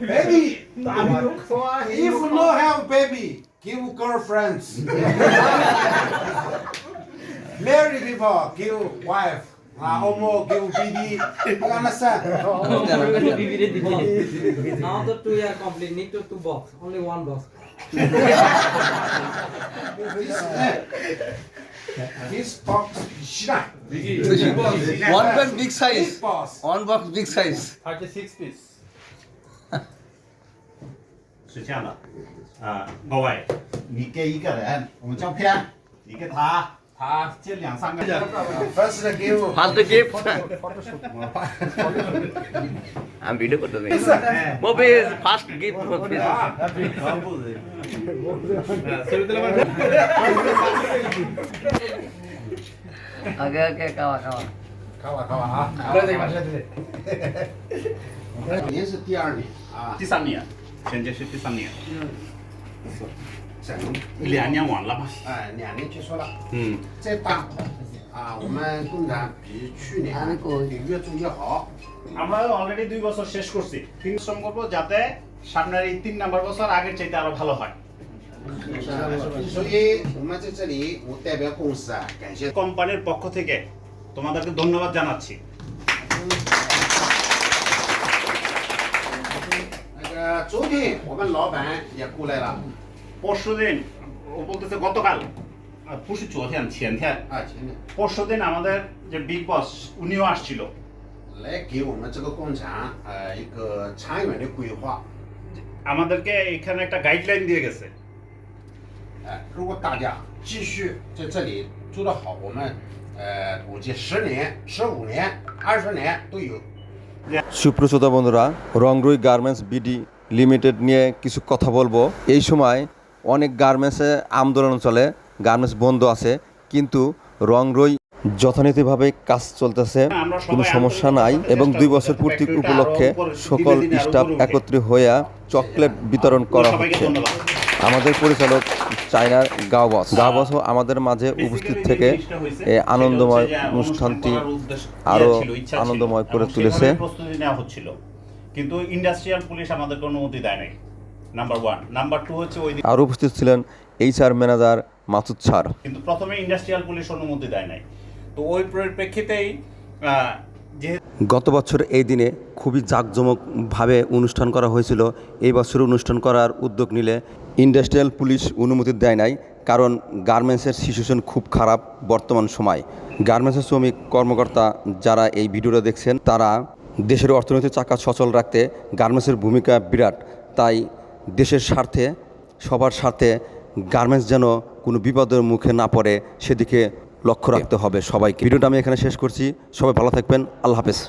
baby if no have baby give girlfriends marry people give wife uh, homo give BD you understand Now the two year complete, need to two box, only one box. this box shida One box big this size. box One box big size. 36 piece. 是这样的，啊、各位，你给一个人，我们照片，你给他，他这两三个人， first give First gift. আমি video করতে নেই movie first gift movie আগে আগে খাওয়া খাওয়া 看吧看吧啊年是第二年啊第三年， 现在是第三年，整两年完了吧？哎两年结束了嗯，再大啊，我们工厂比去年啊比越做越好。 আমরা already দুই বছর শেষ করছি পরিশ্রম করবো যাতে সামনের এই তিন নাম্বার বছর আগের চাইতে আরো ভালো হয় 所以我们在这里，我代表公司啊，感谢 কোম্পানির পক্ষ থেকে তোমাদেরকে ধন্যবাদ জানাচ্ছি 那个昨天我们老板也过来了 পরশু দিন ও বলতেছে গতকাল আর পরশু চৌথেন前天 啊，前面 পরশু দিন আমাদের যে বিগ বস উনিও আসছিল 来给我们这个工厂呃一个长远的规划。 আমাদেরকে এখানে একটা গাইডলাইন দিয়ে গেছে 哎，如果大家继续在这里做得好，我们呃估计十年、十五年、二十年都有。 সুপ্রশ্রোত বন্ধুরা রংরুই গার্মেন্টস বিডি লিমিটেড নিয়ে কিছু কথা বলব। এই সময় অনেক গার্মেন্টসে আন্দোলন চলে গার্মেন্টস বন্ধ আছে কিন্তু রংরুই যথানীতিভাবে কাজ চলতেছে কোনো সমস্যা নাই এবং দুই বছর পূর্তি উপলক্ষে সকল স্টাফ একত্রিত হইয়া চকলেট বিতরণ করা হচ্ছে। আমাদের পরিচালক চায়নার গাও বস। আমাদের মাঝে উপস্থিত থেকে এই আনন্দময় অনুষ্ঠানটি আরও আনন্দময় করে তুলেছে। প্রস্তুতি নেওয়া হচ্ছিল। কিন্তু ইন্ডাস্ট্রিয়াল পুলিশ আমাদেরকে অনুমতি দেয় নাই। নাম্বার ওয়ান নাম্বার টু হচ্ছে ওই আর উপস্থিত ছিলেন এইচআর ম্যানেজার মাসুদ স্যার কিন্তু প্রথমে ইন্ডাস্ট্রিয়াল পুলিশ অনুমতি দেয় নাই। তো ওই পরিপ্রেক্ষিতেই গত বছর এই দিনে খুবই জাঁকজমকভাবে অনুষ্ঠান করা হয়েছিল। এই বছর অনুষ্ঠান করার উদ্যোগ নিলে ইন্ডাস্ট্রিয়াল পুলিশ অনুমতি দেয় নাই, কারণ গার্মেন্টসের সিচুয়েশন খুব খারাপ বর্তমান সময়। গার্মেন্টসের শ্রমিক কর্মকর্তা যারা এই ভিডিওটা দেখছেন, তারা দেশের অর্থনৈতিক চাকা সচল রাখতে গার্মেন্টসের ভূমিকা বিরাট। তাই দেশের স্বার্থে, সবার স্বার্থে গার্মেন্টস যেন কোনো বিপদের মুখে না পড়ে, সেদিকে লক্ষ্য রাখতে হবে সবাইকে। ভিডিওটা আমি এখানে শেষ করছি। সবাই ভালো থাকবেন। আল্লাহ হাফেজ।